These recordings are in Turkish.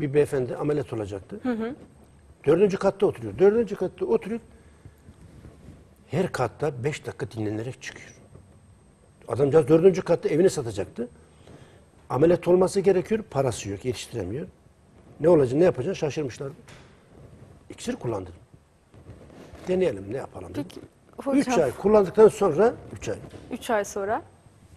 bir beyefendi ameliyat olacaktı. Dördüncü katta oturuyor. Dördüncü katta oturuyor. Her katta beş dakika dinlenerek çıkıyor. Adamcağız dördüncü katta evini satacaktı. Ameliyat olması gerekiyor. Parası yok. Yetiştiremiyor. Ne olacak ne yapacak şaşırmışlar. İksir kullandım. Deneyelim ne yapalım. dedim. Peki Üç hocam ay kullandıktan sonra üç ay 3 ay sonra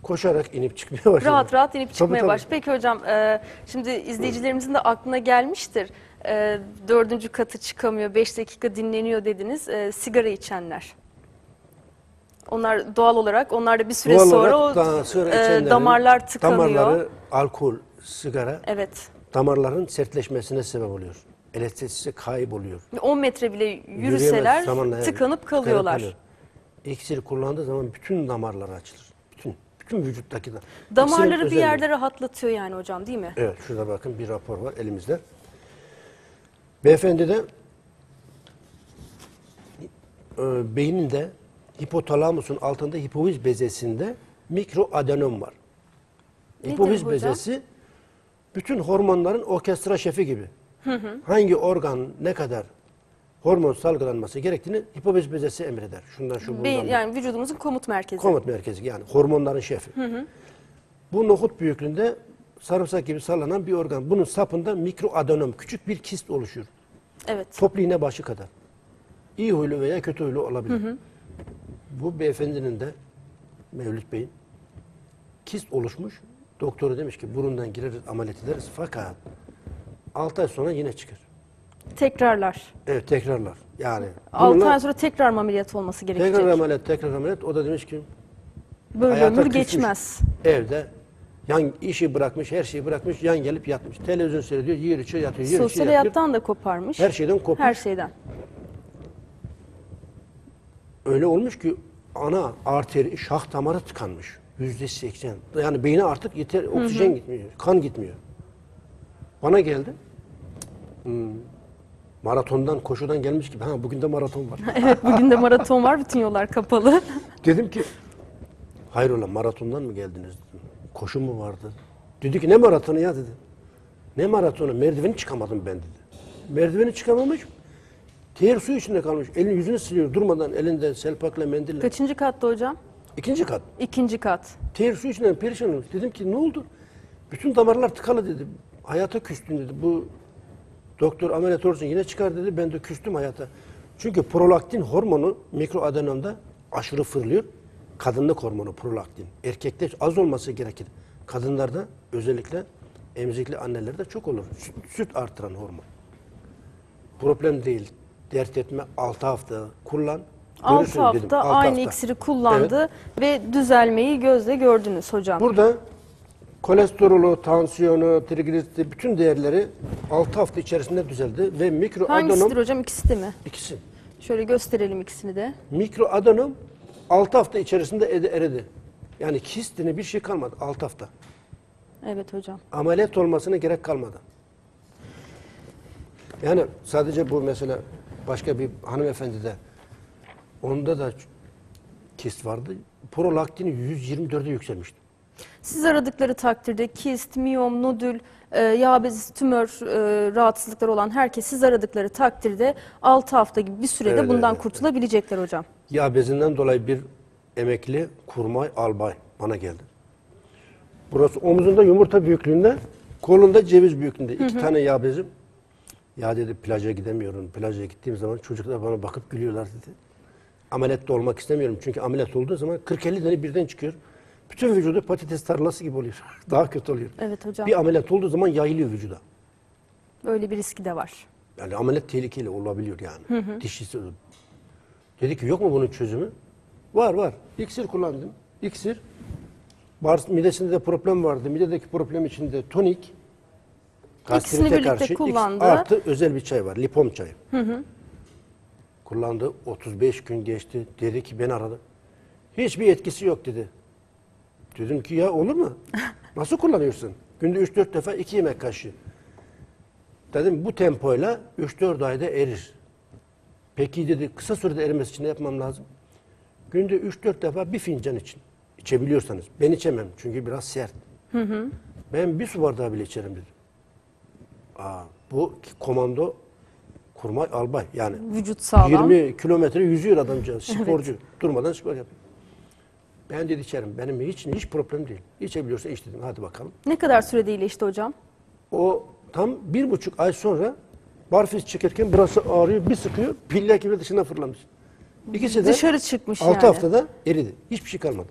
koşarak inip çıkmaya başladım. rahat rahat inip çıkmaya tabii. Peki hocam e, şimdi izleyicilerimizin de aklına gelmiştir. E, dördüncü katı çıkamıyor, 5 dakika dinleniyor dediniz. E, sigara içenler. Onlar doğal olarak onlar da bir süre Doğal sonra olarak o sonra e, damarlar tıkanıyor. Damarları alkol, sigara Evet. damarların sertleşmesine sebep oluyor. Elastisi kayboluyor. 10 metre bile Yürüyemez, yürüseler zamanla tıkanıp kalıyorlar. kalıyor. İksir kullandığı zaman bütün damarlar açılır. Bütün bütün vücuttaki da. İksirin Damarları bir özelliği. yerde rahatlatıyor yani hocam değil mi? Evet şurada bakın bir rapor var elimizde. Beyefendi de e, beyninde hipotalamusun altında hipofiz bezesinde mikroadenom var. Nedir Hipofiz hocam? bezesi bütün hormonların orkestra şefi gibi. Hangi organ ne kadar hormon salgılanması gerektiğini hipofiz bezesi emreder. Şundan şu bundan. Beyin, yani vücudumuzun komut merkezi. Komut merkezi yani hormonların şefi. Bu nohut büyüklüğünde sarımsak gibi sallanan bir organ. Bunun sapında mikroadenom küçük bir kist oluşur. Evet. Toplu iğne başı kadar. İyi huylu veya kötü huylu olabilir. Bu beyefendinin de Mevlüt Bey'in kist oluşmuş. Doktoru demiş ki burundan gireriz ameliyat ederiz fakat 6 ay sonra yine çıkar. Tekrarlar. Evet tekrarlar. Yani 6 bununla ay sonra tekrar mı ameliyat olması gerekecek? tekrar ameliyat tekrar ameliyat o da demiş ki Böyle Hayata ömür küsmüş. geçmez. Evde yan işi bırakmış, her şeyi bırakmış, yan gelip yatmış. Televizyon seyrediyor, yer içiyor, yatıyor, yer Sosyal içiyor, yatıyor. hayattan da koparmış. Her şeyden kopmuş. Her şeyden. Öyle olmuş ki ana arteri, şah damarı tıkanmış. Yüzde seksen. Yani beyne artık yeter, oksijen gitmiyor, kan gitmiyor. Bana geldi. Hmm, maratondan, koşudan gelmiş gibi. Ha bugün de maraton var. evet bugün de maraton var. Bütün yollar kapalı. Dedim ki, hayrola maratondan mı geldiniz dedim. Koşu mu vardı? Dedi ki ne maratonu ya dedi. Ne maratonu? Merdiveni çıkamadım ben dedi. Merdiveni çıkamamış. Ter su içinde kalmış. Elini yüzünü siliyor durmadan elinde selpakla mendille. Kaçıncı katta hocam? İkinci kat. İkinci kat. Ter su içinden perişan olmuş. Dedim ki ne oldu? Bütün damarlar tıkalı dedi. Hayata küstün dedi. Bu doktor ameliyat olursun yine çıkar dedi. Ben de küstüm hayata. Çünkü prolaktin hormonu mikroadenomda aşırı fırlıyor. Kadınlık hormonu prolaktin. Erkekte az olması gerekir. Kadınlarda özellikle emzikli annelerde çok olur. Süt, süt artıran hormon. Problem değil. Dert etme 6 hafta kullan. 6 Görürsün hafta dedim, altı aynı hafta. iksiri kullandı ve düzelmeyi gözle gördünüz hocam. Burada kolesterolü, tansiyonu, trigliseridi bütün değerleri 6 hafta içerisinde düzeldi ve mikroadenom Hangisidir hocam? İkisi de mi? ikisi. Şöyle gösterelim ikisini de. Mikroadenom 6 hafta içerisinde eridi. Yani kistine bir şey kalmadı 6 hafta. Evet hocam. Ameliyat olmasına gerek kalmadı. Yani sadece bu mesela başka bir hanımefendi de onda da kist vardı. Prolaktini 124'e yükselmişti. Siz aradıkları takdirde kist, miyom, nodül, e, yağ bezi, tümör e, rahatsızlıkları olan herkes siz aradıkları takdirde 6 hafta gibi bir sürede Evet, bundan evet, kurtulabilecekler hocam. Yağ bezinden dolayı bir emekli kurmay albay bana geldi. Burası omuzunda yumurta büyüklüğünde, kolunda ceviz büyüklüğünde. iki tane yağ bezim. Ya dedi plaja gidemiyorum. Plaja gittiğim zaman çocuklar bana bakıp gülüyorlar dedi. Ameliyat da olmak istemiyorum. Çünkü ameliyat olduğu zaman 40-50 tane birden çıkıyor. Bütün vücudu patates tarlası gibi oluyor. Daha kötü oluyor. Evet hocam. Bir ameliyat olduğu zaman yayılıyor vücuda. Böyle bir riski de var. Yani ameliyat tehlikeli olabiliyor yani. Dişisi. Dedi ki yok mu bunun çözümü? Var var. İksir kullandım. İksir. Bağırs midesinde de problem vardı. Midedeki problem içinde tonik. gastrite birlikte X kullandı. Artı özel bir çay var. Lipom çayı. Kullandı. 35 gün geçti. Dedi ki beni aradı. Hiçbir etkisi yok dedi. Dedim ki ya olur mu? Nasıl kullanıyorsun? Günde 3-4 defa 2 yemek kaşığı. Dedim bu tempoyla 3-4 ayda erir. Peki dedi kısa sürede erimesi için ne yapmam lazım? Günde 3-4 defa bir fincan için. İçebiliyorsanız. Ben içemem çünkü biraz sert. Ben bir su bardağı bile içerim dedi. Aa, bu komando kurmay albay yani Vücut sağlam. 20 kilometre yüzüyor adamcağız. Sporcu. Durmadan spor yapıyor. Ben dedi içerim. Benim hiç hiç problem değil. İçebiliyorsa iç dedim. Hadi bakalım. Ne kadar sürede iyileşti hocam? O tam bir buçuk ay sonra barfiz çekerken burası ağrıyor. Bir sıkıyor. Piller gibi dışına fırlamış. İkisi de Dışarı çıkmış 6 yani. haftada eridi. Hiçbir şey kalmadı.